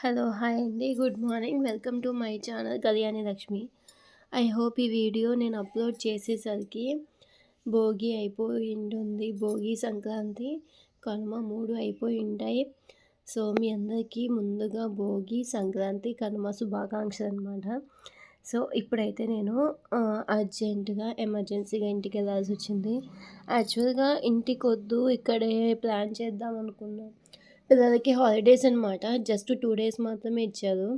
Hello hi అండి. Good morning welcome to my channel Kalyani Lakshmi I hope ఈ video నేను upload చేసేసరికి భోగి అయిపోయి ఉంటుంది భోగి సంక్రాంతి కనుమ మూడు అయిపోయి ఉంటాయి సో మీ అందరికీ ముందుగా భోగి సంక్రాంతి కనుమ శుభాకాంక్షలు అనమాట సో ఇప్పుడైతే నేను అర్జెంటుగా ఎమర్జెన్సీగా ఇంటికి వెళ్ళాల్సి వచ్చింది. యాక్చువల్గా ఇంటికి వద్దు ఇక్కడే ప్లాన్ చేద్దాం అనుకున్నాను పిల్లలకి హాలిడేస్ అనమాట జస్ట్ టూ డేస్ మాత్రమే ఇచ్చారు.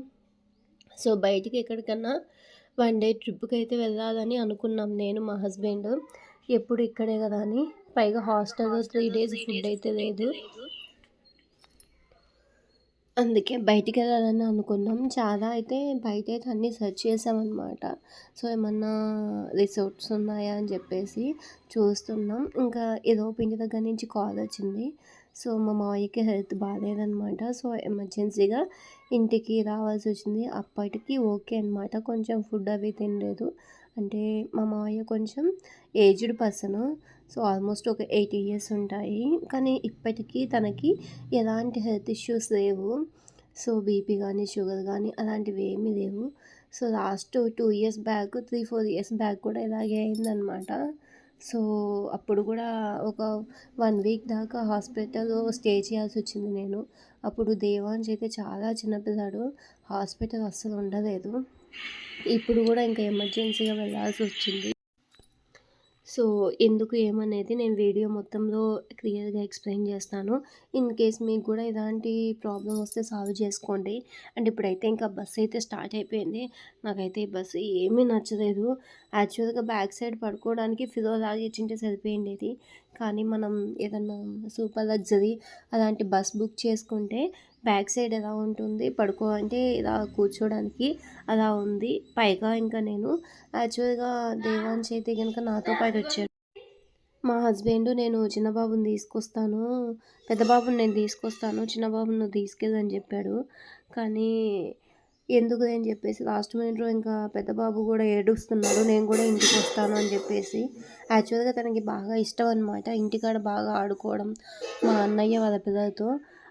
సో బయటికి ఎక్కడికన్నా వన్ డే ట్రిప్కి అయితే వెళ్ళాలని అనుకున్నాం నేను మా హస్బెండ్. ఎప్పుడు ఇక్కడే కదా అని. పైగా హాస్టల్లో త్రీ డేస్ ఫుడ్ అయితే లేదు. అందుకే బయటికి వెళ్ళాలని అనుకున్నాం. చాలా అయితే బయట అయితే అన్నీ సెర్చ్ చేసామన్నమాట. సో ఏమన్నా రిసార్ట్స్ ఉన్నాయా అని చెప్పేసి చూస్తున్నాం. ఇంకా ఏదో పిండి దగ్గర నుంచి కాల్ వచ్చింది. సో మా మావయ్యకి హెల్త్ బాగాలేదనమాట సో ఎమర్జెన్సీగా ఇంటికి రావాల్సి వచ్చింది అప్పటికి ఓకే అనమాట కొంచెం ఫుడ్ అవి తినలేదు. అంటే మా మావయ్య కొంచెం ఏజ్డ్ పర్సన్. సో ఆల్మోస్ట్ ఒక ఎయిటీ ఇయర్స్ ఉంటాయి. కానీ ఇప్పటికీ తనకి ఎలాంటి హెల్త్ ఇష్యూస్ లేవు. సో బీపీ కానీ షుగర్ కానీ అలాంటివి ఏమీ లేవు. So last two years back three four years back కూడా ఇలాగే అయిందనమాట సో అప్పుడు కూడా ఒక వన్ వీక్ దాకా హాస్పిటల్లో స్టే చేయాల్సి వచ్చింది నేను. అప్పుడు దేవాంశ్ అయితే చాలా చిన్నపిల్లాడు హాస్పిటల్ అస్సలు ఉండలేదు. ఇప్పుడు కూడా ఇంకా ఎమర్జెన్సీగా వెళ్ళాల్సి వచ్చింది. సో ఎందుకు ఏమనేది నేను వీడియో మొత్తంలో క్లియర్గా ఎక్స్ప్లెయిన్ చేస్తాను. ఇన్ కేస్ మీకు కూడా ఇలాంటి ప్రాబ్లం వస్తే సాల్వ్ చేసుకోండి. అండ్ ఇప్పుడైతే ఇంకా బస్సు అయితే స్టార్ట్ అయిపోయింది. నాకైతే ఈ బస్సు ఏమీ నచ్చలేదు. యాక్చువల్గా బ్యాక్ సైడ్ పడుకోవడానికి ఫిలో లాగా ఇచ్చింటే సరిపోయిండేది. కానీ మనం ఏదన్నా సూపర్ లగ్జరీ అలాంటి బస్ బుక్ చేసుకుంటే బ్యాక్ సైడ్ ఎలా ఉంటుంది పడుకో అంటే ఇలా కూర్చోడానికి అలా ఉంది. పైగా ఇంకా నేను యాక్చువల్గా దేవాన్స్ అయితే కనుక నాతో పాటు వచ్చాడు మా హస్బెండ్ నేను చిన్నబాబుని తీసుకొస్తాను పెద్ద బాబుని నేను తీసుకొస్తాను చిన్నబాబుని నువ్వు తీసుకెళ్ళని చెప్పాడు. కానీ ఎందుకు అని చెప్పేసి లాస్ట్ మినిట్లో ఇంకా పెద్ద బాబు కూడా ఏడుస్తున్నాడు నేను కూడా ఇంటికి వస్తాను అని చెప్పేసి. యాక్చువల్గా తనకి బాగా ఇష్టం అనమాట ఇంటికాడ బాగా ఆడుకోవడం మా అన్నయ్య వాళ్ళ పిల్లలతో.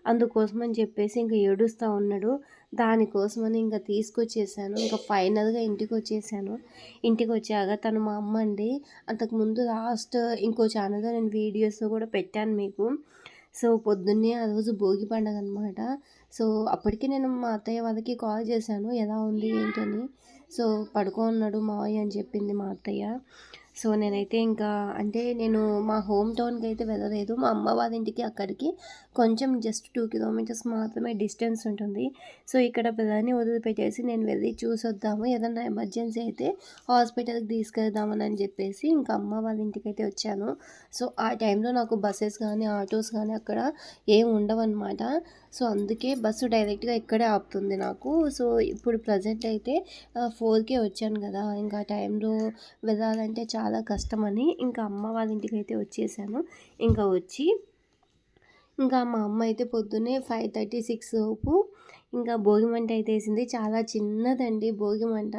అందుకోసం అని చెప్పేసి ఇంకా ఏడుస్తూ ఉన్నాడు. దానికోసమని ఇంకా తీసుకొచ్చేసాను. ఇంకా ఫైనల్గా ఇంటికి వచ్చేసాను. ఇంటికి వచ్చాక తను మా అమ్మ అండి. అంతకుముందు లాస్ట్ ఇంకో ఛానల్లో నేను వీడియోస్ కూడా పెట్టాను మీకు. సో పొద్దున్నే ఆ రోజు భోగి పండగ అనమాట సో అప్పటికి నేను మా అత్తయ్య వాళ్ళకి కాల్ చేశాను ఎలా ఉంది ఏంటని. సో పడుకో ఉన్నాడు మావయ్య అని చెప్పింది మా అత్తయ్య. సో నేనైతే ఇంకా అంటే నేను మా హోమ్ టౌన్కి అయితే వెళ్ళలేదు. మా అమ్మ వాళ్ళ ఇంటికి అక్కడికి కొంచెం జస్ట్ టూ కిలోమీటర్స్ మాత్రమే డిస్టెన్స్ ఉంటుంది. సో ఇక్కడ పిల్లల్ని వదిలిపెట్టేసి నేను వెళ్ళి చూసొద్దాము. ఏదన్నా ఎమర్జెన్సీ అయితే హాస్పిటల్కి తీసుకెళ్దామని అని చెప్పేసి ఇంకా అమ్మ వాళ్ళ ఇంటికి అయితే వచ్చాను. సో ఆ టైంలో నాకు బస్సెస్ కానీ ఆటోస్ కానీ అక్కడ ఏం ఉండవన్నమాట. సో అందుకే బస్సు డైరెక్ట్గా ఇక్కడే ఆపుతుంది నాకు. సో ఇప్పుడు ప్రజెంట్ అయితే ఫోర్కే వచ్చాను కదా. ఇంకా టైంలో వెళ్ళాలంటే చాలా కష్టమని ఇంకా అమ్మ వాళ్ళ ఇంటికి అయితే వచ్చేసాను. ఇంకా వచ్చి ఇంకా మా అమ్మ అయితే పొద్దున్నే ఫైవ్ థర్టీ సిక్స్ లోపు ఇంకా భోగి మంట అయితే వేసింది. చాలా చిన్నదండి భోగి మంట.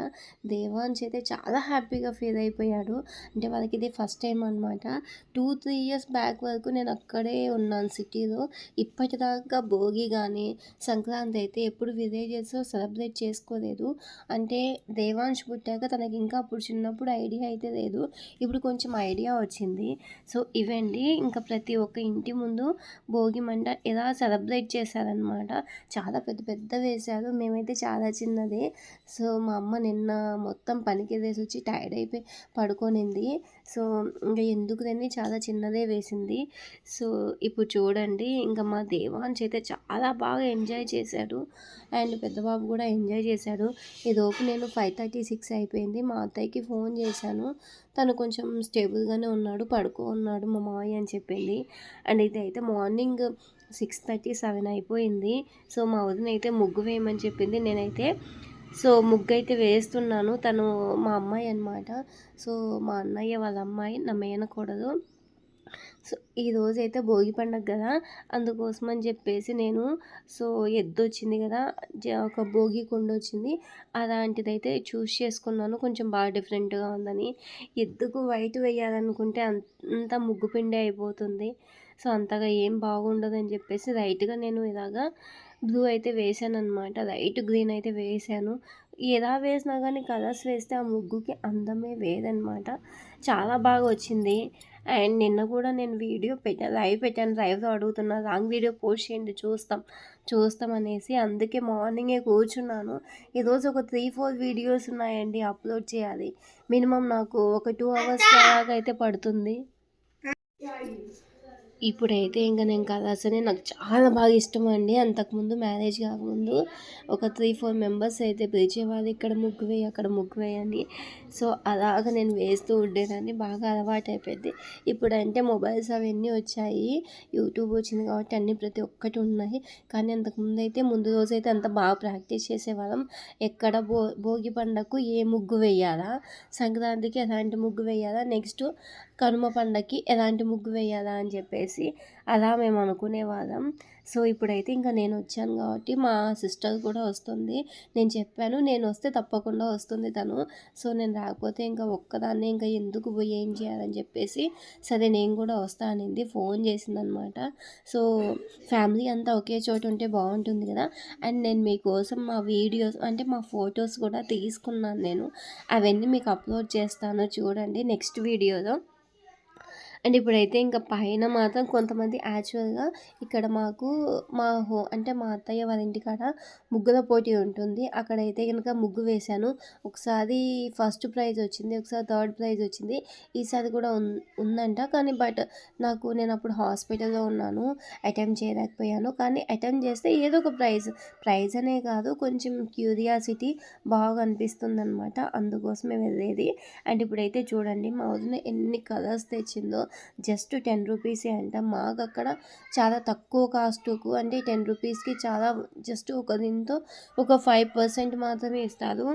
దేవాన్స్ అయితే చాలా హ్యాపీగా ఫీల్ అయిపోయాడు. అంటే వాళ్ళకి ఇది ఫస్ట్ టైం అనమాట టూ త్రీ ఇయర్స్ బ్యాక్ వరకు నేను అక్కడే ఉన్నాను సిటీలో. ఇప్పటిదాకా భోగి కానీ సంక్రాంతి అయితే ఎప్పుడు విలేజెస్లో సెలబ్రేట్ చేసుకోలేదు. అంటే దేవాన్స్ పుట్టాక తనకి ఇంకా అప్పుడు చిన్నప్పుడు ఐడియా అయితే లేదు. ఇప్పుడు కొంచెం ఐడియా వచ్చింది. సో ఇవండి. ఇంకా ప్రతి ఒక్క ఇంటి ముందు భోగి మంట ఎలా సెలబ్రేట్ చేశారనమాట చాలా పెద్ద పెద్ద పెద్ద వేశారు. మేమైతే చాలా చిన్నది. సో మా అమ్మ నిన్న మొత్తం పనికి వేసి వచ్చి టైర్డ్ అయిపోయి పడుకోనింది. సో ఇంకా ఎందుకు దాన్ని చాలా చిన్నదే వేసింది. సో ఇప్పుడు చూడండి ఇంకా మా దేవాన్స్ అయితే చాలా బాగా ఎంజాయ్ చేశాడు. అండ్ పెద్దబాబు కూడా ఎంజాయ్ చేశాడు. ఇదోపు నేను ఫైవ్ థర్టీ సిక్స్ అయిపోయింది. మా అత్తయ్యకి ఫోన్ చేశాను. తను కొంచెం స్టేబుల్గానే ఉన్నాడు పడుకో ఉన్నాడు మా మావయ్య అని చెప్పింది. అండ్ ఇది అయితే మార్నింగ్ సిక్స్ థర్టీ సెవెన్ అయిపోయింది. సో మా వదిన అయితే ముగ్గు వేయమని చెప్పింది. నేనైతే సో ముగ్గు అయితే వేస్తున్నాను. తను మా అమ్మాయి అనమాట సో మా అన్నయ్య వాళ్ళ అమ్మాయి నా మేనకూడదు సో ఈరోజు అయితే భోగి పండగ కదా అందుకోసం అని చెప్పేసి నేను సో ఎద్దు వచ్చింది కదా ఒక భోగి కుండ వచ్చింది అలాంటిదైతే చూస్ చేసుకున్నాను కొంచెం బాగా డిఫరెంట్గా ఉందని. ఎద్దుకు వైట్ వేయాలనుకుంటే అంత ముగ్గు పిండి అయిపోతుంది. సో అంతగా ఏం బాగుండదు అని చెప్పేసి రైట్గా నేను ఇలాగా బ్లూ అయితే వేసాను అనమాట లైట్ గ్రీన్ అయితే వేసాను. ఎలా వేసినా కానీ కలర్స్ వేస్తే ఆ ముగ్గుకి అందమే వేదనమాట చాలా బాగా వచ్చింది అండ్ నిన్న కూడా నేను వీడియో పెట్టాను లైవ్ పెట్టాను. లైవ్లో అడుగుతున్నా రాంగ్ వీడియో పోస్ట్ చేయండి చూస్తాం చూస్తాం అనేసి అందుకే మార్నింగే కూర్చున్నాను. ఈరోజు ఒక త్రీ ఫోర్ వీడియోస్ ఉన్నాయండి అప్లోడ్ చేయాలి. మినిమం నాకు ఒక టూ అవర్స్ దాకా అయితే పడుతుంది. ఇప్పుడైతే ఇంకా నేను కలర్స్ అని నాకు చాలా బాగా ఇష్టం అండి అంతకుముందు మ్యారేజ్ కాకముందు ఒక త్రీ ఫోర్ మెంబర్స్ అయితే పిలిచేవాళ్ళు ఇక్కడ ముగ్గు వేయి అక్కడ ముగ్గు వేయని సో అలాగ నేను వేస్తూ ఉండేదాన్ని బాగా అలవాటు అయిపోయింది ఇప్పుడంటే మొబైల్స్ అవన్నీ వచ్చాయి యూట్యూబ్ వచ్చింది కాబట్టి అన్నీ ప్రతి ఒక్కటి ఉన్నాయి. కానీ అంతకుముందు అయితే ముందు రోజు అయితే అంత బాగా ప్రాక్టీస్ చేసేవాళ్ళం. ఎక్కడ భో భోగి పండగకు ఏ ముగ్గు వేయాలా సంక్రాంతికి ఎలాంటి ముగ్గు వేయాలా నెక్స్ట్ కనుమ పండగకి ఎలాంటి ముగ్గు వేయాలా అని చెప్పేసి అలా మేము అనుకునేవాళ్ళం సో ఇప్పుడైతే ఇంకా నేను వచ్చాను కాబట్టి మా సిస్టర్ కూడా వస్తుంది. నేను చెప్పాను నేను వస్తే తప్పకుండా వస్తుంది తను. సో నేను రాకపోతే ఇంకా ఒక్కదాన్నే ఇంకా ఎందుకు పోయి ఏం చేయాలని చెప్పేసి సరే నేను కూడా వస్తా అనింది. ఫోన్ చేసిందనమాట. సో ఫ్యామిలీ అంతా ఒకే చోట ఉంటే బాగుంటుంది కదా. అండ్ నేను మీకోసం మా వీడియోస్ అంటే మా ఫొటోస్ కూడా తీసుకున్నాను నేను. అవన్నీ మీకు అప్లోడ్ చేస్తాను చూడండి నెక్స్ట్ వీడియోలో. అండ్ ఇప్పుడైతే ఇంకా పైన మాత్రం కొంతమంది యాక్చువల్గా ఇక్కడ మాకు మా హో అంటే మా అత్తయ్య వాళ్ళ ఇంటికాడ ముగ్గుల పోటీ ఉంటుంది. అక్కడైతే కనుక ముగ్గు వేశాను. ఒకసారి ఫస్ట్ ప్రైజ్ వచ్చింది ఒకసారి థర్డ్ ప్రైజ్ వచ్చింది. ఈసారి కూడా ఉందంట. కానీ బట్ నాకు నేను అప్పుడు హాస్పిటల్లో ఉన్నాను అటెంప్ట్ చేయలేకపోయాను. కానీ అటెంప్ట్ చేస్తే ఏదో ఒక ప్రైజ్ ప్రైజ్ అనే కాదు కొంచెం క్యూరియాసిటీ బాగా అనిపిస్తుంది అనమాట అందుకోసమే వెళ్ళేది. అండ్ ఇప్పుడైతే చూడండి మా వదిన ఎన్ని కలర్స్ తెచ్చిందో. జస్ట్ టెన్ రూపీసే అంట. మాకు అక్కడ చాలా తక్కువ కాస్ట్కు అంటే టెన్ రూపీస్కి చాలా జస్ట్ ఒక దీంతో ఒక ఫైవ్ పర్సెంట్ మాత్రమే ఇస్తారు.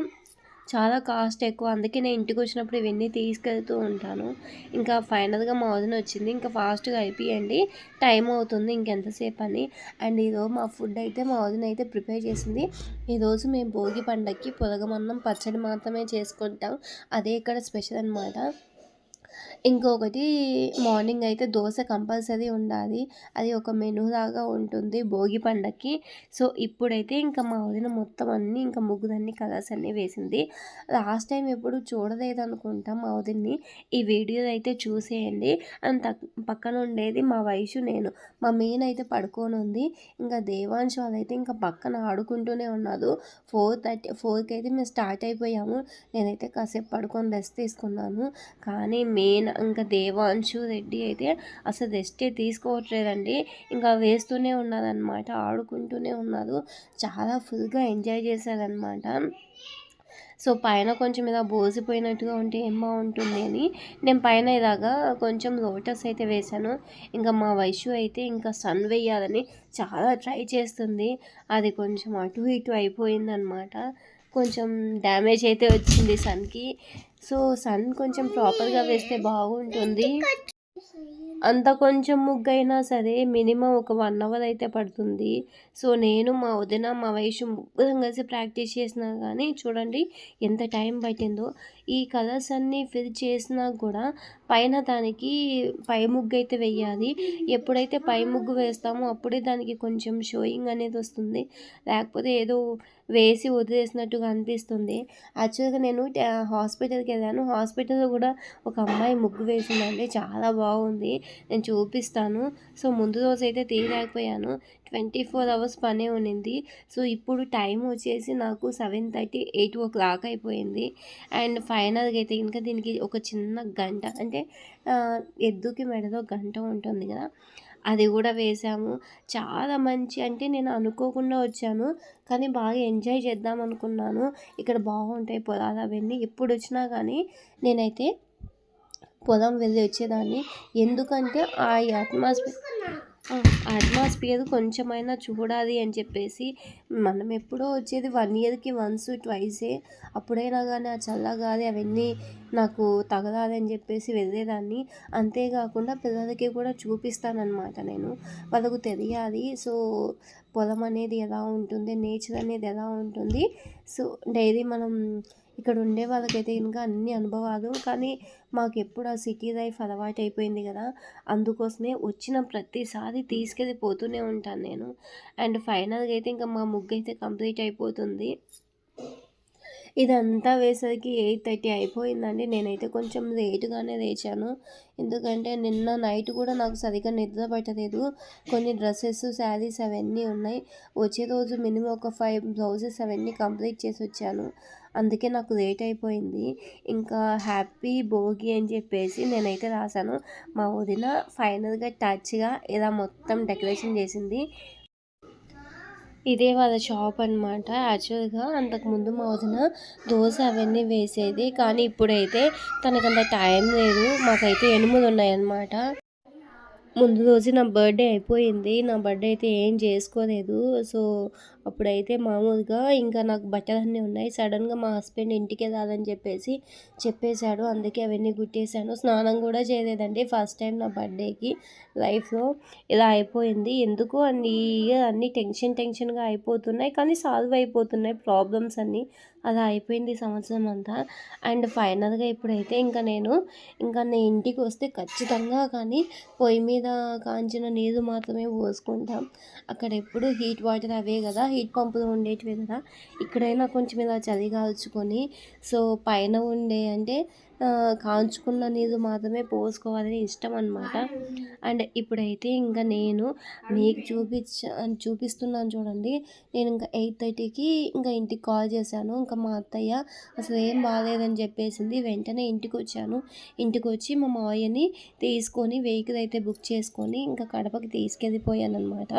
చాలా కాస్ట్ ఎక్కువ. అందుకే నేను ఇంటికి వచ్చినప్పుడు ఇవన్నీ తీసుకెళ్తూ ఉంటాను. ఇంకా ఫైనల్గా మా వదిన వచ్చింది. ఇంకా ఫాస్ట్గా అయిపోయండి. టైం అవుతుంది ఇంకెంతసేపు అని. అండ్ ఈరోజు మా ఫుడ్ అయితే మా వదిన అయితే ప్రిపేర్ చేసింది. ఈరోజు మేము భోగి పండగకి పొలగమన్నం పచ్చడి మాత్రమే చేసుకుంటాం. అదే ఇక్కడ స్పెషల్ అనమాట ఇంకొకటి మార్నింగ్ అయితే దోశ కంపల్సరీ ఉండాలి. అది ఒక మెనూ లాగా ఉంటుంది భోగి పండక్కి. సో ఇప్పుడైతే ఇంకా మా వదిన మొత్తం అన్నీ ఇంకా ముగ్గులన్నీ కలర్స్ అన్నీ వేసింది. లాస్ట్ టైం ఎప్పుడు చూడలేదు అనుకుంటా మా వదిన్ని. ఈ వీడియో అయితే చూసేయండి. అంత పక్కన ఉండేది మా వయసు నేను. మా మెయిన్ అయితే పడుకొని ఉంది. ఇంకా దేవాంశ్ వాళ్ళైతే ఇంకా పక్కన ఆడుకుంటూనే ఉన్నారు. ఫోర్ థర్టీ ఫోర్కి అయితే మేము స్టార్ట్ అయిపోయాము. నేనైతే కాసేపు పడుకొని రెస్ట్ తీసుకున్నాను. కానీ మే మెయిన్ ఇంకా దేవాంశు రెడ్డి అయితే అసలు రెస్టే తీసుకోవట్లేదండి. ఇంకా వేస్తూనే ఉన్నారనమాట ఆడుకుంటూనే ఉన్నారు చాలా ఫుల్గా ఎంజాయ్ చేశారనమాట సో పైన కొంచెం ఇలా బోసిపోయినట్టుగా ఉంటే ఏం బాగుంటుంది అని నేను పైన ఇలాగా కొంచెం లోటస్ అయితే వేశాను. ఇంకా మా వైషు అయితే ఇంకా సన్ వేయాలని చాలా ట్రై చేస్తుంది. అది కొంచెం అటు ఇటు అయిపోయిందనమాట కొంచెం డ్యామేజ్ అయితే వచ్చింది సన్కి. సో సన్ కొంచెం ప్రాపర్గా వేస్తే బాగుంటుంది. అంత కొంచెం ముగ్గైనా సరే మినిమం ఒక వన్ అవర్ అయితే పడుతుంది. సో నేను మా వదిన మా వయసు ముగ్గురం కలిసి ప్రాక్టీస్ చేసినా కానీ చూడండి ఎంత టైం పట్టిందో. ఈ కలర్స్ అన్నీ ఫిల్ చేసినా కూడా పైన దానికి పై ముగ్గు అయితే వేయాలి. ఎప్పుడైతే పై ముగ్గు వేస్తామో అప్పుడే దానికి కొంచెం షోయింగ్ అనేది వస్తుంది. లేకపోతే ఏదో వేసి వదిలేసినట్టుగా అనిపిస్తుంది. యాక్చువల్గా నేను హాస్పిటల్కి వెళ్ళాను. హాస్పిటల్లో కూడా ఒక అమ్మాయి ముగ్గు వేసిందండి. చాలా బాగుంది. నేను చూపిస్తాను. సో ముందు రోజు అయితే తీయలేకపోయాను. ట్వంటీ ఫోర్ అవర్స్ పనే ఉన్నింది. సో ఇప్పుడు టైం వచ్చేసి నాకు seven thirty eight o'clock అయిపోయింది. అండ్ ఫైనల్గా అయితే ఇంకా దీనికి ఒక చిన్న గంట అంటే ఎద్దుకి మెడలో గంట ఉంటుంది కదా. అది కూడా వేసాము. చాలా మంచి అంటే నేను అనుకోకుండా వచ్చాను. కానీ బాగా ఎంజాయ్ చేద్దాం అనుకున్నాను. ఇక్కడ బాగుంటాయి పొలాలు అవన్నీ. ఎప్పుడు వచ్చినా కానీ నేనైతే పొలం వెళ్ళి వచ్చేదాన్ని. ఎందుకంటే ఆ అట్మాస్ఫియర్ అట్మాస్ఫియర్ కొంచెమైనా చూడాలి అని చెప్పేసి మనం ఎప్పుడో వచ్చేది వన్ ఇయర్కి వన్స్ ట్వైసే. అప్పుడైనా కానీ ఆ చల్లగాలి అవన్నీ నాకు తగలాలని అని చెప్పేసి వెళ్ళేదాన్ని. అంతేకాకుండా పిల్లలకి కూడా చూపిస్తానన్నమాట నేను. వాళ్ళకు తెలియాలి. సో పొలం అనేది ఎలా ఉంటుంది? నేచర్ అనేది ఎలా ఉంటుంది? సో డైలీ మనం ఇక్కడ ఉండే వాళ్ళకైతే ఇంకా అన్ని అనుభవాలు. కానీ మాకు ఎప్పుడు ఆ సిటీ లైఫ్ అలవాటు అయిపోయింది కదా. అందుకోసమే వచ్చిన ప్రతిసారి తీసుకెళ్ళి పోతూనే ఉంటాను నేను. అండ్ ఫైనల్గా అయితే ఇంకా మా ముగ్గు అయితే కంప్లీట్ అయిపోతుంది. ఇదంతా వేసరికి ఎయిట్ థర్టీ అయిపోయిందండి. నేనైతే కొంచెం లేటుగానే లేచాను. ఎందుకంటే నిన్న నైట్ కూడా నాకు సరిగ్గా నిద్ర పట్టలేదు. కొన్ని డ్రెస్సెస్ శారీస్ అవన్నీ ఉన్నాయి. వచ్చే రోజు మినిమం ఒక ఫైవ్ బ్లౌజెస్ అవన్నీ కంప్లీట్ చేసి వచ్చాను అందుకే నాకు లేట్ అయిపోయింది. ఇంకా హ్యాపీ భోగి అని చెప్పేసి నేనైతే రాశాను. మా వదిన ఫైనల్గా టచ్గా ఇలా మొత్తం డెకరేషన్ చేసింది. ఇదే వాళ్ళ షాప్ అనమాట యాక్చువల్గా అంతకుముందు మా వదిన దోశ అవన్నీ వేసేది. కానీ ఇప్పుడైతే తనకంత టైం లేదు. మాకైతే ఎనుములు ఉన్నాయన్నమాట. ముందు రోజు నా బర్త్డే అయిపోయింది. నా బర్త్డే అయితే ఏం చేసుకోలేదు. సో అప్పుడైతే మామూలుగా ఇంకా నాకు బట్టలు అన్నీ ఉన్నాయి. సడన్గా మా హస్బెండ్ ఇంటికి రాదని చెప్పేసి చెప్పేశాడు. అందుకే అవన్నీ గుట్టేశాను స్నానం కూడా చేయలేదండి. ఫస్ట్ టైం నా బర్త్డేకి లైఫ్లో ఇలా అయిపోయింది. ఎందుకు అన్ని అన్నీ టెన్షన్ టెన్షన్గా అయిపోతున్నాయి. కానీ సాల్వ్ అయిపోతున్నాయి. ప్రాబ్లమ్స్ అన్నీ అలా అయిపోయింది సంవత్సరం అంతా. అండ్ ఫైనల్గా ఇప్పుడైతే ఇంకా నేను ఇంకా నేను ఇంటికి వస్తే ఖచ్చితంగా కానీ పొయ్యి మీద కాంచిన నీరు మాత్రమే పోసుకుంటాం. అక్కడ ఎప్పుడు హీట్ వాటర్ అవే కదా హీట్ పంపులు ఉండేటివి కదా. ఇక్కడైనా కొంచెం ఇలా చలి కాల్చుకొని సో పైన ఉండే అంటే కాంచుకున్న నీరు మాత్రమే పోసుకోవాలని ఇష్టం అనమాట అండ్ ఇప్పుడైతే ఇంకా నేను మీకు చూపించ చూపిస్తున్నాను చూడండి. నేను ఇంకా ఎయిట్ థర్టీకి ఇంకా ఇంటికి కాల్ చేశాను. ఇంకా మా అత్తయ్య అసలు ఏం బాగాలేదని చెప్పేసింది. వెంటనే ఇంటికి వచ్చాను ఇంటికి వచ్చి మా మావయ్యని తీసుకొని వెహికల్ అయితే బుక్ చేసుకొని ఇంకా కడపకి తీసుకెళ్ళిపోయాను అనమాట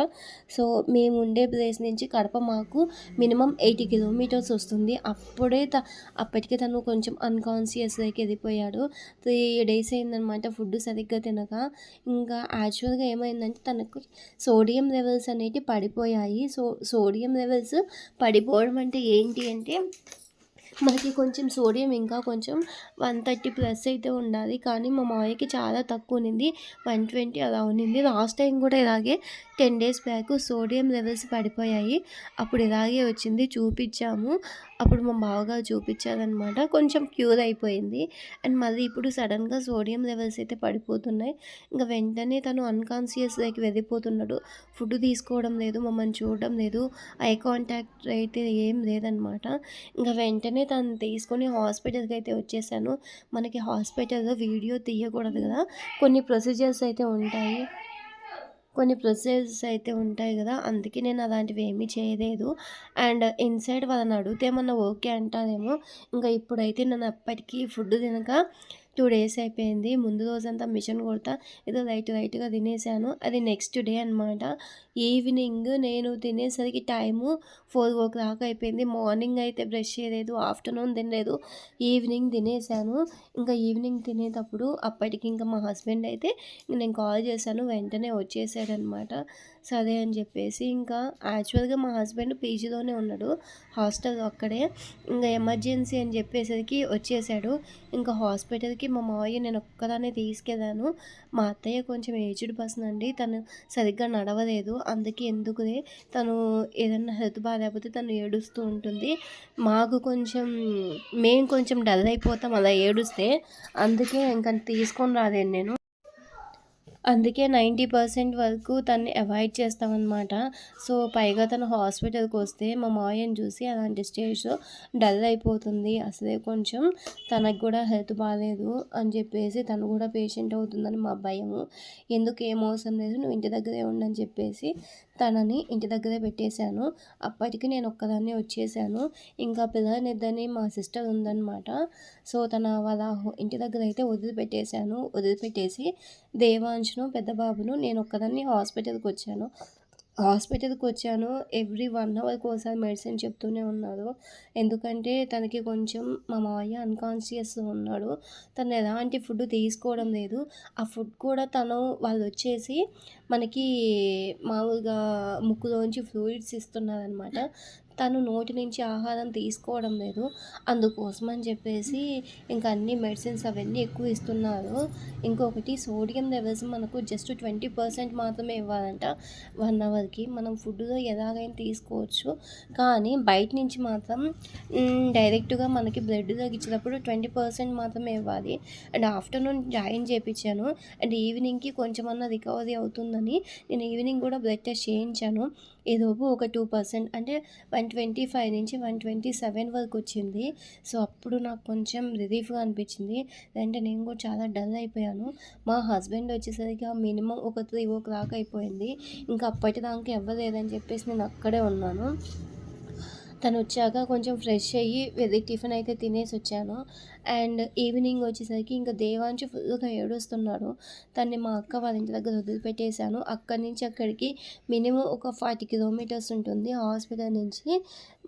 సో మేము ఉండే ప్లేస్ నుంచి కడప మాకు మినిమం ఎయిటీ కిలోమీటర్స్ వస్తుంది. అప్పుడే త అప్పటికే తను కొంచెం అన్కాన్షియస్ లైక్ చెదిపోయాడు త్రీ డేస్ అయిందనమాట ఫుడ్ సరిగ్గా తినక. ఇంకా యాక్చువల్గా ఏమైందంటే తనకు సోడియం లెవెల్స్ అనేవి పడిపోయాయి. సో సోడియం లెవెల్స్ పడిపోవడం అంటే ఏంటి అంటే మనకి కొంచెం సోడియం ఇంకా కొంచెం వన్ థర్టీ ప్లస్ అయితే ఉండాలి. కానీ మా మావయ్యకి చాలా తక్కువ ఉన్నింది. వన్ ట్వంటీ అలా ఉన్నింది. లాస్ట్ టైం కూడా ఇలాగే ten days back sodium levels పడిపోయాయి. అప్పుడు ఇలాగే వచ్చింది. చూపించాము. అప్పుడు మా బావగారు చూపించారనమాట కొంచెం క్యూర్ అయిపోయింది. అండ్ మళ్ళీ ఇప్పుడు సడన్గా సోడియం లెవెల్స్ అయితే పడిపోతున్నాయి. ఇంకా వెంటనే తను అన్కాన్షియస్ లైక్ వెళ్ళిపోతున్నాడు. ఫుడ్ తీసుకోవడం లేదు. మమ్మల్ని చూడడం లేదు. ఐ కాంటాక్ట్ అయితే ఏం లేదనమాట ఇంకా వెంటనే తను తీసుకొని హాస్పిటల్కి అయితే వచ్చేసాను. మనకి హాస్పిటల్లో వీడియో తీయకూడదు కదా. కొన్ని ప్రొసీజర్స్ అయితే ఉంటాయి. కొన్ని ప్రొసీజర్స్ అయితే ఉంటాయి కదా. అందుకే నేను అలాంటివి ఏమీ చేయలేదు. అండ్ ఇన్సైడ్ వాళ్ళని అడిగితే ఏమన్నా ఓకే అంటారేమో. ఇంకా ఇప్పుడైతే నేను అప్పటికీ ఫుడ్ తినక టూ డేస్ అయిపోయింది. ముందు రోజంతా మిషన్ కొడతా ఏదో లైట్ లైట్గా తినేసాను. అది నెక్స్ట్ డే అనమాట ఈవినింగ్ నేను తినేసరికి టైము ఫోర్ ఓ క్లాక్ అయిపోయింది. మార్నింగ్ అయితే బ్రష్ చేయలేదు ఆఫ్టర్నూన్ తినలేదు. ఈవినింగ్ తినేసాను. ఇంకా ఈవినింగ్ తినేటప్పుడు అప్పటికి ఇంకా మా హస్బెండ్ అయితే నేను కాల్ చేశాను వెంటనే వచ్చేసాడనమాట. సరే అని చెప్పేసి ఇంకా యాక్చువల్గా మా హస్బెండ్ పీజీలోనే ఉన్నాడు హాస్టల్ అక్కడే. ఇంకా ఎమర్జెన్సీ అని చెప్పేసరికి వచ్చేసాడు. ఇంకా హాస్పిటల్కి మా మావయ్య నేను ఒక్కదాన్ని తీసుకెళ్ళాను. మా అత్తయ్య కొంచెం ఏజ్డ్ పర్సన్ అండి తను సరిగ్గా నడవలేదు. అందుకే ఎందుకునే తను ఏదన్నా హెల్త్ బాగాలేకపోతే తను ఏడుస్తూ ఉంటుంది. మాకు కొంచెం మేము కొంచెం డల్ అయిపోతాం అలా ఏడుస్తే. అందుకే ఇంకా తీసుకొని రాలేను నేను. అందుకే నైంటీ పర్సెంట్ వరకు తన్ని అవాయిడ్ చేస్తామన్నమాట. సో పైగా తను హాస్పిటల్కి వస్తే మా మావయ్యని చూసి అలాంటి స్టేజ్లో డల్ అయిపోతుంది. అసలే కొంచెం తనకు కూడా హెల్త్ బాగాలేదు అని చెప్పేసి తను కూడా పేషెంట్ అవుతుందని మా భయము. ఎందుకు ఏం అవసరం లేదు నువ్వు ఇంటి దగ్గరే ఉండని చెప్పేసి తనని ఇంటి దగ్గరే పెట్టేశాను. అప్పటికి నేను ఒక్కదాన్ని వచ్చేసాను ఇంకా పిల్లనిద్దరిని మా సిస్టర్ ఉందన్నమాట. సో తన వాళ్ళ ఇంటి దగ్గర అయితే వదిలిపెట్టేశాను. వదిలిపెట్టేసి దేవాంశను పెద్ద బాబును నేను ఒక్కదాన్ని హాస్పిటల్కి వచ్చాను. హాస్పిటల్కి వచ్చాను ఎవ్రీ వన్ అవర్కి ఒకసారి మెడిసిన్ చెప్తూనే ఉన్నారు ఎందుకంటే తనకి కొంచెం మా మావయ్య అన్కాన్షియస్ ఉన్నాడు. తను ఎలాంటి ఫుడ్ తీసుకోవడం లేదు. ఆ ఫుడ్ కూడా తను వాళ్ళు వచ్చేసి మనకి మామూలుగా ముక్కులోంచి ఫ్లూయిడ్స్ ఇస్తున్నారనమాట. తను నోటి నుంచి ఆహారం తీసుకోవడం లేదు. అందుకోసం అని చెప్పేసి ఇంకా అన్ని మెడిసిన్స్ అవన్నీ ఎక్కువ ఇస్తున్నారు. ఇంకొకటి సోడియం లెవెల్స్ మనకు జస్ట్ 20% మాత్రమే ఇవ్వాలంట వన్ అవర్‌కి. మనం ఫుడ్‌లో ఎలాగైనా తీసుకోవచ్చు. కానీ బయట నుంచి మాత్రం డైరెక్ట్‌గా మనకి బ్లడ్‌లోకి ఇచ్చినప్పుడు 20% మాత్రమే ఇవ్వాలి. అండ్ ఆఫ్టర్‌నూన్ జాయిన్ చేయించాను అండ్ ఈవినింగ్‌కి కొంచెమన్నా రికవరీ అవుతుందని నేను ఈవినింగ్ కూడా బ్లడ్ టెస్ట్ చేయించాను. ఈలోపు ఒక టూ పర్సెంట్ అంటే 125 నుంచి 127 వరకు వచ్చింది. సో, అప్పుడు నాకు కొంచెం రిలీఫ్‌గా అనిపించింది. అంటే నేను కూడా చాలా డల్ అయిపోయాను. మా హస్బెండ్ వచ్చేసరికి మినిమం ఒక 3:00 అయిపోయింది. ఇంకా అప్పటిదాకా ఎవ్వరు చెప్పేసి నేను అక్కడే ఉన్నాను. తను వచ్చాక కొంచెం ఫ్రెష్ అయ్యి వెళ్ళి టిఫిన్ అయితే తినేసి వచ్చాను అండ్ ఈవినింగ్ వచ్చేసరికి ఇంకా దేవాంశు ఫుల్‌గా ఏడుస్తున్నాడు. తన్ని మా అక్క వాళ్ళ ఇంటి దగ్గర వదిలిపెట్టేశాను అక్కడి నుంచి అక్కడికి మినిమం ఒక 40 కిలోమీటర్స్ ఉంటుంది హాస్పిటల్ నుంచి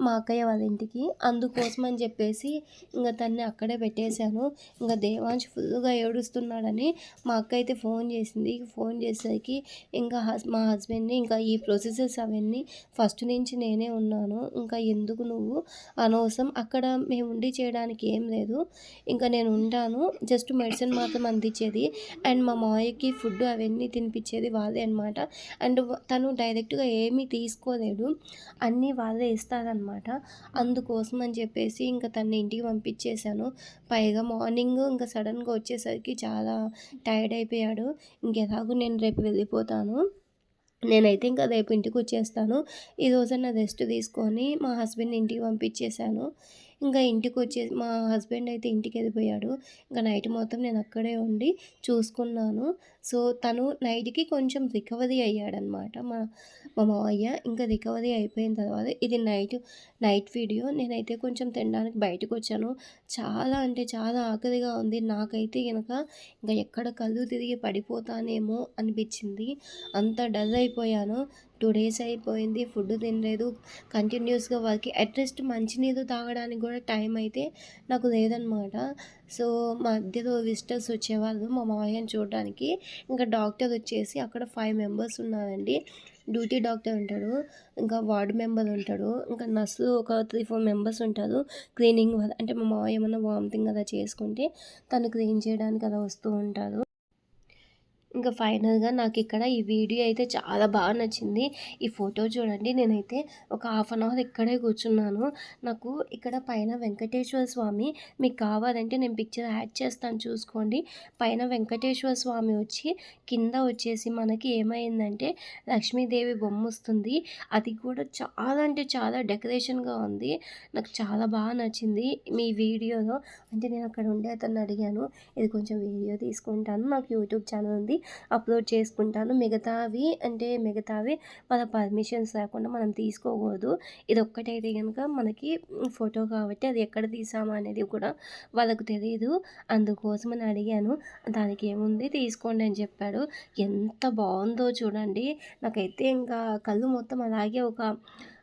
మా అక్కయ్య వాళ్ళ ఇంటికి. అందుకోసం అని చెప్పేసి ఇంకా తన్ని అక్కడే పెట్టేశాను ఇంకా దేవాంశ్ ఫుల్‌గా ఏడుస్తున్నాడని మా అక్క అయితే ఫోన్ చేసింది. ఫోన్ చేసేసరికి ఇంకా మా హస్బెండ్‌ని ఇంకా ఈ ప్రొసీజర్స్ అవన్నీ ఫస్ట్ నుంచి నేనే ఉన్నాను. ఇంకా ఎందుకు నువ్వు అనవసరం అక్కడ మేము ఉండి చేయడానికి ఏం లేదు. ఇంకా నేను ఉంటాను. జస్ట్ మెడిసిన్ మాత్రం అందించేది. అండ్ మా మాయకి ఫుడ్ అవన్నీ తినిపించేది వాళ్ళే అనమాట. అండ్ తను డైరెక్ట్‌గా ఏమీ తీసుకోలేడు. అన్నీ వాళ్ళే ఇస్తారనమాట. అందుకోసం అని చెప్పేసి ఇంక తనని ఇంటికి పంపించేసాను. పైగా మార్నింగ్ ఇంక సడెన్‌గా వచ్చేసరికి చాలా టైర్డ్ అయిపోయాడు. ఇంకెలాగో నేను రేపు వెళ్ళిపోతాను. నేనైతే ఇంకా రేపు ఇంటికొచ్చేస్తాను. ఈరోజన్నా రెస్ట్ తీసుకొని మా హస్బెండ్‌ని ఇంటికి పంపించేసాను. ఇంకా ఇంటికి వచ్చే మా హస్బెండ్ అయితే ఇంటికి వెళ్ళిపోయాడు ఇంకా నైట్ మొత్తం నేను అక్కడే ఉండి చూసుకున్నాను. సో, తను నైట్‌కి కొంచెం రికవరీ అయ్యాడనమాట మా మా మావయ్య. ఇంకా రికవరీ అయిపోయిన తర్వాత ఇది నైట్ నైట్ వీడియో. నేనైతే కొంచెం తినడానికి బయటకొచ్చాను. చాలా అంటే చాలా ఆకలిగా ఉంది. నాకైతే కనుక ఇంక ఎక్కడ కళ్ళు తిరిగి పడిపోతానేమో అనిపించింది. అంత డల్ అయిపోయాను. టూ డేస్ అయిపోయింది. ఫుడ్ తినలేదు. కంటిన్యూస్‌గా వర్క్ అట్‌లీస్ట్ మంచినీరు తాగడానికి కూడా టైం అయితే నాకు లేదనమాట. సో, మధ్యలో విజిటర్స్ వచ్చేవాళ్ళు మా మావయ్యని చూడడానికి. ఇంకా డాక్టర్ వచ్చేసి అక్కడ ఫైవ్ మెంబర్స్ ఉన్నారండి. డ్యూటీ డాక్టర్ ఉంటాడు. ఇంకా వార్డ్ మెంబర్ ఉంటాడు. ఇంకా నర్సు ఒక 3, 4 మెంబర్స్ ఉంటారు. క్లీనింగ్ అంటే మా మావయ్య ఏమన్నా వామిటింగ్ అలా చేసుకుంటే తను క్లీన్ చేయడానికి అలా వస్తూ ఉంటారు. ఇంకా ఫైనల్‌గా నాకు ఇక్కడ ఈ వీడియో అయితే చాలా బాగా నచ్చింది. ఈ ఫోటో చూడండి. నేనైతే ఒక హాఫ్ అన్ అవర్ ఇక్కడే కూర్చున్నాను. నాకు ఇక్కడ పైన వెంకటేశ్వర స్వామి మీకు కావాలంటే నేను పిక్చర్ యాడ్ చేస్తాను చూసుకోండి. పైన వెంకటేశ్వర స్వామి వచ్చి కింద వచ్చేసి మనకి ఏమైందంటే లక్ష్మీదేవి బొమ్మ వస్తుంది. అది కూడా చాలా అంటే చాలా డెకరేషన్‌గా ఉంది. నాకు చాలా బాగా నచ్చింది. మీ వీడియోలో అంటే నేను అక్కడ ఉండే అతను అడిగాను. ఇది కొంచెం వీడియో తీసుకుంటాను. నాకు యూట్యూబ్ ఛానల్ ఉంది. అప్లోడ్ చేసుకుంటాను. మిగతావి అంటే మిగతావి వాళ్ళ పర్మిషన్స్ లేకుండా మనం తీసుకోకూడదు. ఇదొక్కటైతే కనుక మనకి ఫోటో కాబట్టి అది ఎక్కడ తీసాము అనేది కూడా వాళ్ళకు తెలియదు అందుకోసం అని అడిగాను. దానికి ఏముంది తీసుకోండి అని చెప్పాడు. ఎంత బాగుందో చూడండి. నాకైతే ఇంకా కళ్ళు మొత్తం అలాగే ఒక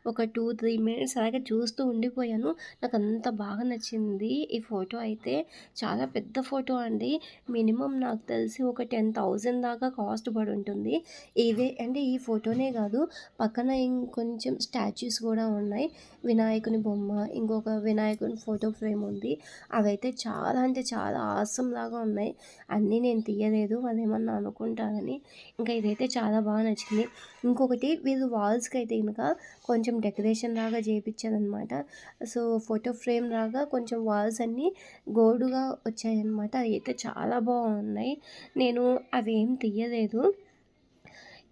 ఒక 2, 3 మినిట్స్ అలాగే చూస్తూ ఉండిపోయాను. నాకు అంత బాగా నచ్చింది ఈ ఫోటో అయితే. చాలా పెద్ద ఫోటో అండి. మినిమమ్ నాకు తెలిసి ఒక 10,000 దాకా కాస్ట్ పడి ఉంటుంది ఇవే అంటే ఈ ఫోటోనే కాదు పక్కన ఇంకొంచెం స్టాచ్యూస్ కూడా ఉన్నాయి. వినాయకుని బొమ్మ, ఇంకొక వినాయకుని ఫోటో ఫ్రేమ్ ఉంది. అవైతే చాలా అంటే చాలా ఆసమ్‌లాగా ఉన్నాయి. అన్నీ నేను తీయలేదు. వాళ్ళేమన్నా అనుకుంటారని. ఇంకా ఇదైతే చాలా బాగా నచ్చింది. ఇంకొకటి వీళ్ళు వాల్స్‌కి అయితే ఇంకా కొంచెం కొంచెం డెకరేషన్ లాగా చేపిచ్చారనమాట. సో, ఫోటో ఫ్రేమ్ లాగా కొంచెం వాల్స్ అన్నీ గోడుగా వచ్చాయన్నమాట. అయితే చాలా బాగున్నాయి. నేను అవి ఏం తీయలేదు.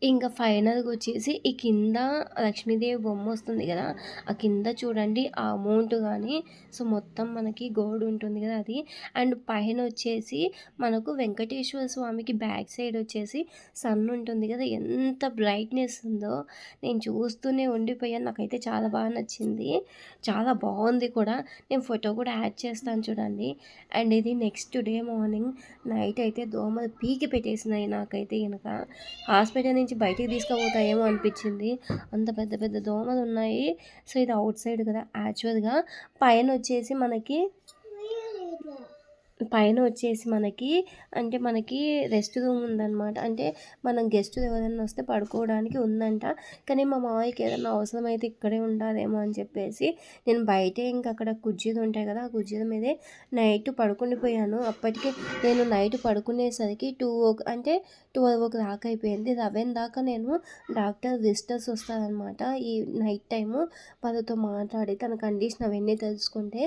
ఇంకా ఫైనల్‌గా వచ్చేసి ఈ కింద లక్ష్మీదేవి బొమ్మ వస్తుంది కదా! ఆ కింద చూడండి ఆ అమౌంట్ కానీ సో, మొత్తం మనకి గోల్డ్ ఉంటుంది కదా! అది. అండ్ పైన వచ్చేసి మనకు వెంకటేశ్వర స్వామికి బ్యాక్ సైడ్ వచ్చేసి సన్ ఉంటుంది కదా! ఎంత బ్రైట్‌నెస్ ఉందో నేను చూస్తూనే ఉండిపోయాను. నాకైతే చాలా బాగా నచ్చింది. చాలా బాగుంది కూడా. నేను ఫోటో కూడా యాడ్ చేస్తాను చూడండి. అండ్ ఇది నెక్స్ట్ డే మార్నింగ్ నైట్ అయితే దోమలు పీకి పెట్టేసినాయి నాకైతే కనుక హాస్పిటల్ నుంచి బయటికి తీసుకుపోతాయేమో అనిపించింది. అంత పెద్ద పెద్ద దోమలు ఉన్నాయి. సో, ఇది అవుట్ సైడ్ కదా! యాక్చువల్‌గా పైన వచ్చేసి మనకి పైన వచ్చేసి మనకి అంటే మనకి రెస్ట్ రూమ్ ఉందన్నమాట. అంటే మనం గెస్టులు ఎవరైనా వస్తే పడుకోవడానికి ఉందంట. కానీ మా మావయ్యకి ఏదైనా అవసరమైతే ఇక్కడే ఉండాలేమో అని చెప్పేసి నేను బయటే ఇంకా అక్కడ కుర్చీలు ఉంటాయి కదా ఆ కుర్చీల మీదే నైట్ పడుకుండిపోయాను అప్పటికే నేను నైట్ పడుకునేసరికి టూ ఓ అంటే ట్వెల్వ్ ఓ క్లాక్ అయిపోయింది. లెవెన్ దాకా నేను డాక్టర్ విజిటర్స్ వస్తారనమాట ఈ నైట్ టైము వాళ్ళతో మాట్లాడి తన కండిషన్ అవన్నీ తెలుసుకుంటే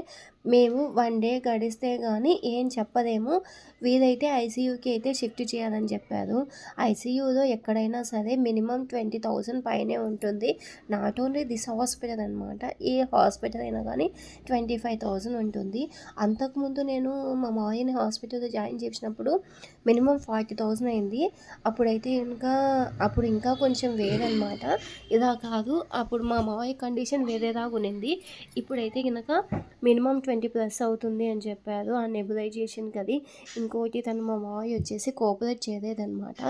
మేము వన్ డే గడిస్తే కానీ ఏ చెప్పదేమో. వీలైతే ఐసీయూకి అయితే షిఫ్ట్ చేయాలని చెప్పారు. ఐసీయూలో ఎక్కడైనా సరే మినిమం ట్వంటీ థౌజండ్ పైనే ఉంటుంది. నాట్ ఓన్లీ దిస్ హాస్పిటల్ అనమాట ఏ హాస్పిటల్ అయినా కానీ ట్వంటీ ఫైవ్ థౌజండ్ ఉంటుంది. అంతకుముందు నేను మా మాయని హాస్పిటల్లో జాయిన్ చేసినప్పుడు మినిమం ఫార్టీ థౌజండ్ అయింది. అప్పుడైతే ఇంకా అప్పుడు ఇంకా కొంచెం వేరనమాట ఇలా కాదు అప్పుడు మా మావయ్య కండిషన్ వేరేలాగా ఉండింది. ఇప్పుడైతే కనుక మినిమం ట్వంటీ ప్లస్ అవుతుంది అని చెప్పారు. ఆ చేశాను కదా ఇంకోటి తను మా మావయ్య వచ్చేసి కోఆపరేట్ చేయలేదనమాట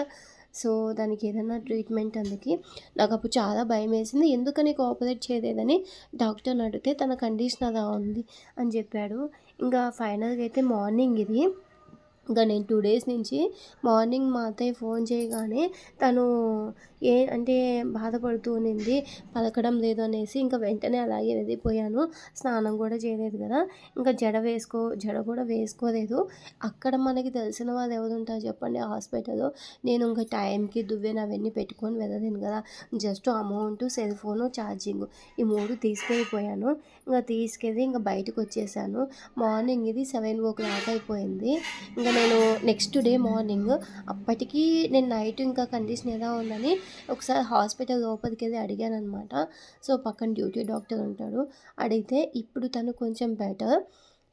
సో దానికి ఏదైనా ట్రీట్మెంట్ అందుకే నాకు అప్పుడు చాలా భయం వేసింది. ఎందుకని కోఆపరేట్ చేయలేదని డాక్టర్ని అడిగితే తన కండిషన్ అలా ఉంది అని చెప్పాడు. ఇంకా ఫైనల్గా అయితే మార్నింగ్ ఇది. ఇంకా నేను టూ డేస్ నుంచి మార్నింగ్ మా అత్తయ్య ఫోన్ చేయగానే తను ఏ అంటే బాధపడుతూ ఉండింది పలకడం లేదు అనేసి ఇంకా వెంటనే అలాగే వెళ్ళిపోయాను. స్నానం కూడా చేయలేదు కదా. ఇంకా జడ వేసుకో జడ కూడా వేసుకోలేదు. అక్కడ మనకి తెలిసిన వాళ్ళు ఎవరు ఉంటారు చెప్పండి హాస్పిటల్లో. నేను ఇంకా టైంకి దువ్వెన అవన్నీ పెట్టుకొని వెళ్ళలేను కదా. Just amount cell phone charging ఈ మూడు తీసుకెళ్ళిపోయాను. ఇంకా తీసుకెళ్ళి ఇంకా బయటకు వచ్చేసాను మార్నింగ్ ఇది సెవెన్ ఓ క్లాక్ అయిపోయింది ఇంకా నేను నెక్స్ట్ డే మార్నింగ్ అప్పటికి నేను నైట్ ఇంకా కండిషన్ ఎలా ఉందని ఒకసారి హాస్పిటల్ లోపలికి వెళ్ళి అడిగాను అనమాట సో పక్కన డ్యూటీ డాక్టర్ ఉంటాడు. అడిగితే ఇప్పుడు తను కొంచెం బెటర్.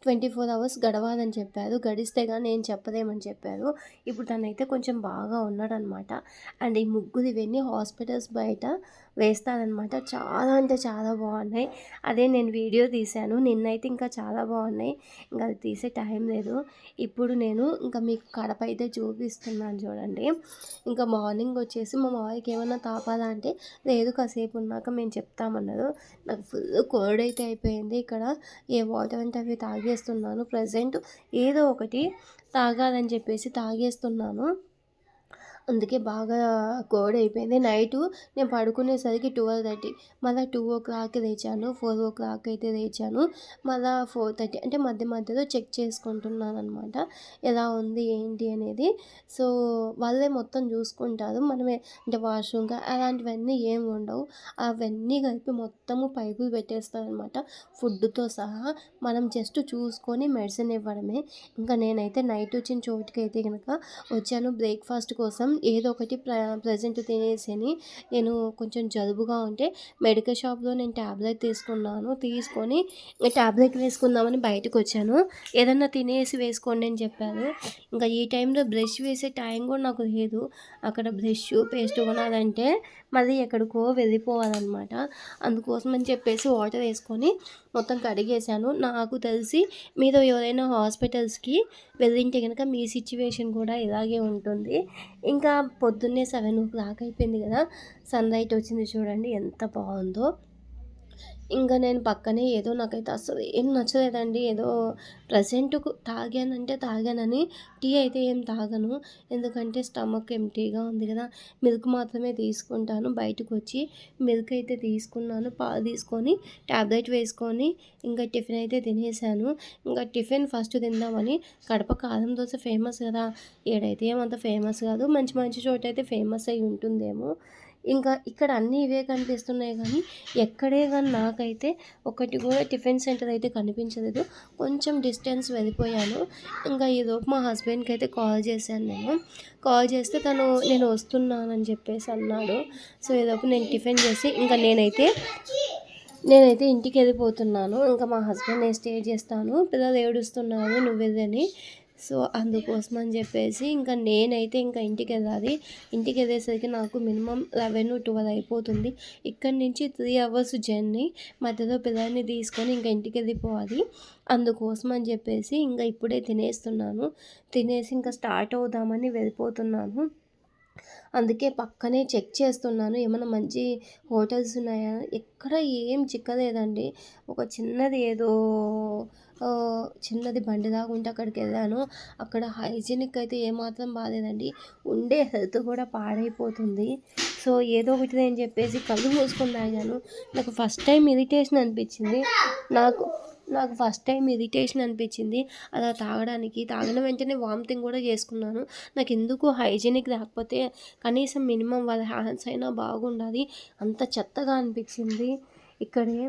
ట్వంటీ ఫోర్ అవర్స్ గడవాలని చెప్పారు. గడిస్తే కానీ ఏం చెప్పలేమని చెప్పారు. ఇప్పుడు తనైతే కొంచెం బాగా ఉన్నాడనమాట అండ్ ఈ ముగ్గురు ఇవన్నీ హాస్పిటల్స్ బయట వేస్తారనమాట చాలా అంటే చాలా బాగున్నాయి. అదే నేను వీడియో తీశాను. నిన్నైతే ఇంకా చాలా బాగున్నాయి. ఇంకా అది తీసే టైం లేదు. ఇప్పుడు నేను ఇంకా మీకు కడప అయితే చూపిస్తున్నాను చూడండి. ఇంకా మార్నింగ్ వచ్చేసి మా మావయ్యకి ఏమన్నా తాపాలా అంటే లేదు కాసేపు ఉన్నాక మేము చెప్తామన్నారు. నాకు ఫుల్ కోల్డ్ అయితే అయిపోయింది. ఇక్కడ ఏ వాటర్ అంటే అవి తాగేస్తున్నాను. ప్రజెంట్ ఏదో ఒకటి తాగాలని చెప్పేసి తాగేస్తున్నాను. అందుకే బాగా కోడ్ అయిపోయింది నైటు నేను పడుకునేసరికి ట్వెల్వ్ థర్టీ మళ్ళీ టూ ఓ క్లాక్కి లేచాను ఫోర్ ఓ క్లాక్ అయితే లేచాను మళ్ళీ ఫోర్ థర్టీ అంటే మధ్య మధ్యలో చెక్ చేసుకుంటున్నాను అనమాట ఎలా ఉంది ఏంటి అనేది. సో వాళ్ళే మొత్తం చూసుకుంటారు. మనమే అంటే వాష్రూమ్ అలాంటివన్నీ ఏం ఉండవు. అవన్నీ కలిపి మొత్తము పైపులు పెట్టేస్తారనమాట ఫుడ్తో సహా మనం జస్ట్ చూసుకొని మెడిసిన్ ఇవ్వడమే. ఇంకా నేనైతే నైట్ వచ్చిన చోటుకి అయితే కనుక వచ్చాను బ్రేక్ఫాస్ట్ కోసం. ఏదో ఒకటి ప్ర ప్రజెంట్ తినేసి నేను కొంచెం జలుబుగా ఉంటే మెడికల్ షాప్లో నేను ట్యాబ్లెట్ తీసుకున్నాను. తీసుకొని ట్యాబ్లెట్ వేసుకుందామని బయటకు వచ్చాను ఏదన్నా తినేసి వేసుకోండి అని చెప్పారు ఇంకా ఈ టైంలో బ్రష్ వేసే టైం కూడా నాకు లేదు. అక్కడ బ్రష్ పేస్ట్ కొనాలంటే మళ్ళీ ఎక్కడికో వెళ్ళిపోవాలన్నమాట. అందుకోసం అని చెప్పేసి వాటర్ వేసుకొని మొత్తం కడిగేశాను. నాకు తెలిసి మీరు ఎవరైనా హాస్పిటల్స్కి వెళ్ళింటే కనుక మీ సిచ్యువేషన్ కూడా ఇలాగే ఉంటుంది. ఇంకా పొద్దున్నే సెవెన్ ఓ క్లాక్ అయిపోయింది కదా సన్ రైట్ వచ్చింది చూడండి ఎంత బాగుందో. ఇంకా నేను పక్కనే ఏదో నాకైతే అసలు ఏం నచ్చలేదండి. ఏదో ప్రజెంట్కు తాగానంటే తాగానని టీ అయితే ఏం తాగను. ఎందుకంటే స్టమక్ ఎంటీగా ఉంది కదా. మిల్క్ మాత్రమే తీసుకుంటాను. బయటకు వచ్చి మిల్క్ అయితే తీసుకున్నాను. పాలు తీసుకొని ట్యాబ్లెట్ వేసుకొని ఇంకా టిఫిన్ అయితే తినేసాను. ఇంకా టిఫిన్ ఫస్ట్ తిందామని కడప కారం దోశ ఫేమస్ కదా. ఏడైతే ఏమంత ఫేమస్ కాదు. మంచి మంచి చోట అయితే ఫేమస్ అయి ఉంటుందేమో. ఇంకా ఇక్కడ అన్నీ ఇవే కనిపిస్తున్నాయి కానీ ఎక్కడే కానీ నాకైతే ఒకటి కూడా టిఫిన్ సెంటర్ అయితే కనిపించలేదు. కొంచెం డిస్టెన్స్ వెళ్ళిపోయాను. ఇంకా ఈలోపు మా హస్బెండ్కి అయితే కాల్ చేశాను నేను. కాల్ చేస్తే తను నేను వస్తున్నానని చెప్పేసి అన్నాడు. సో ఈలోపు నేను టిఫిన్ చేసి ఇంకా నేనైతే నేనైతే ఇంటికి వెళ్ళిపోతున్నాను. ఇంకా మా హస్బెండ్ నేను స్టే చేస్తాను. పిల్లలు ఏడుస్తున్నారు నువ్వు వెళ్ళని సో అందుకోసం అని చెప్పేసి ఇంకా నేనైతే ఇంకా ఇంటికి వెళ్ళాలి. ఇంటికి వెళ్ళేసరికి నాకు మినిమం లెవెన్ ట్వెల్వ్ అయిపోతుంది. ఇక్కడి నుంచి త్రీ అవర్స్ జర్నీ మధ్యలో పిల్లల్ని తీసుకొని ఇంకా ఇంటికి వెళ్ళిపోవాలి. అందుకోసం అని చెప్పేసి ఇంకా ఇప్పుడే తినేస్తున్నాను. తినేసి ఇంకా స్టార్ట్ అవుదామని వెళ్ళిపోతున్నాను. అందుకే పక్కనే చెక్ చేస్తున్నాను. ఏమైనా మంచి హోటల్స్ ఉన్నాయా? ఎక్కడ ఏం చిక్కలేదండి. ఒక చిన్నది ఏదో చిన్నది బండి దాకా ఉంటే అక్కడికి వెళ్ళాను. అక్కడ హైజీనిక్ అయితే ఏమాత్రం బాగాలేదండి ఉండే హెల్త్ కూడా పాడైపోతుంది. సో ఏదో ఒకటి అని చెప్పేసి కళ్ళు మూసుకొని తాగాను. నాకు ఫస్ట్ టైం ఇరిటేషన్ అనిపించింది. నాకు నాకు ఫస్ట్ టైం ఇరిటేషన్ అనిపించింది. అలా తాగడానికి తాగిన వెంటనే వామిటింగ్ కూడా చేసుకున్నాను. నాకు ఎందుకు హైజీనిక్ లేకపోతే కనీసం మినిమం వాళ్ళ హ్యాండ్స్ అయినా బాగుండాలి. అంత చెత్తగా అనిపించింది. ఇక్కడే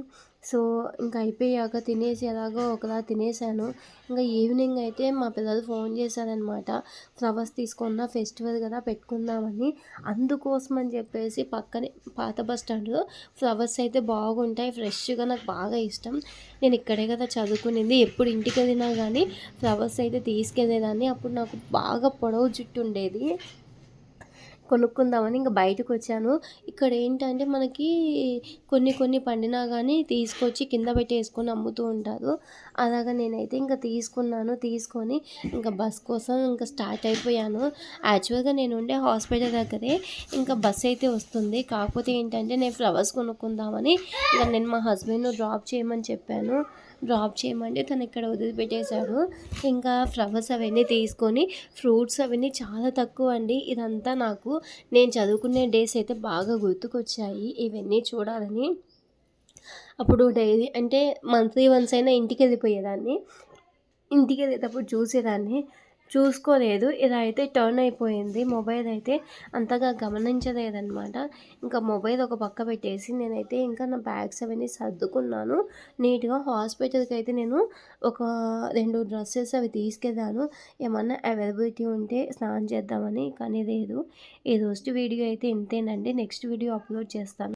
సో ఇంకా అయిపోయాక తినేసి ఎలాగో ఒకలా తినేసాను ఇంకా ఈవినింగ్ అయితే మా పిల్లలు ఫోన్ చేశారనమాట. ఫ్లవర్స్ తీసుకున్న ఫెస్టివల్ కదా పెట్టుకుందామని. అందుకోసం అని చెప్పేసి పక్కనే పాత బస్ స్టాండ్లో ఫ్లవర్స్ అయితే బాగుంటాయి ఫ్రెష్గా నాకు బాగా ఇష్టం. నేను ఇక్కడే కదా చదువుకునేది ఎప్పుడు ఇంటికి వెళ్ళినా కానీ ఫ్లవర్స్ అయితే తీసుకెళ్ళేదాన్ని. అప్పుడు నాకు బాగా పొడవు జుట్టు ఉండేది. కొనుక్కుందామని ఇంకా బయటకు వచ్చాను ఇక్కడ ఏంటంటే మనకి కొన్ని కొన్ని పండినా కానీ తీసుకొచ్చి కింద పెట్టి వేసుకొని అమ్ముతూ ఉంటారు. అలాగా నేనైతే ఇంకా తీసుకున్నాను. తీసుకొని ఇంకా బస్ కోసం ఇంకా స్టార్ట్ అయిపోయాను. యాక్చువల్గా నేను ఉండే హాస్పిటల్ దగ్గరే ఇంకా బస్ అయితే వస్తుంది. కాకపోతే ఏంటంటే నేను ఫ్లవర్స్ కొనుక్కుందామని ఇంకా నేను మా హస్బెండ్ డ్రాప్ చేయమని చెప్పాను. డ్రాప్ చేయమంటే తను ఇక్కడ వదిలిపెట్టేశాడు. ఇంకా ఫ్లవర్స్ అవన్నీ తీసుకొని ఫ్రూట్స్ అవన్నీ చాలా తక్కువ అండి. ఇదంతా నాకు నేను చదువుకునే డేస్ అయితే బాగా గుర్తుకొచ్చాయి. ఇవన్నీ చూడాలని. అప్పుడు డైలీ అంటే మంత్లీ వన్స్ అయినా ఇంటికి వెళ్ళిపోయేదాన్ని ఇంటికి వెళ్ళేటప్పుడు చూసేదాన్ని. చూసుకోలేదు. ఇలా అయితే టర్న్ అయిపోయింది. మొబైల్ అయితే అంతగా గమనించలేదన్నమాట. ఇంకా మొబైల్ ఒక పక్క పెట్టేసి నేనైతే ఇంకా నా బ్యాగ్స్ అవన్నీ సర్దుకున్నాను. నీట్గా హాస్పిటల్కి అయితే నేను ఒక రెండు డ్రెస్సెస్ అవి తీసుకెళ్ళాను. ఏమన్నా అవైలబిలిటీ ఉంటే స్నానం చేద్దామని కానీ లేదు. ఈ రోజు వీడియో అయితే ఇంతేనండి. నెక్స్ట్ వీడియో అప్లోడ్ చేస్తాను.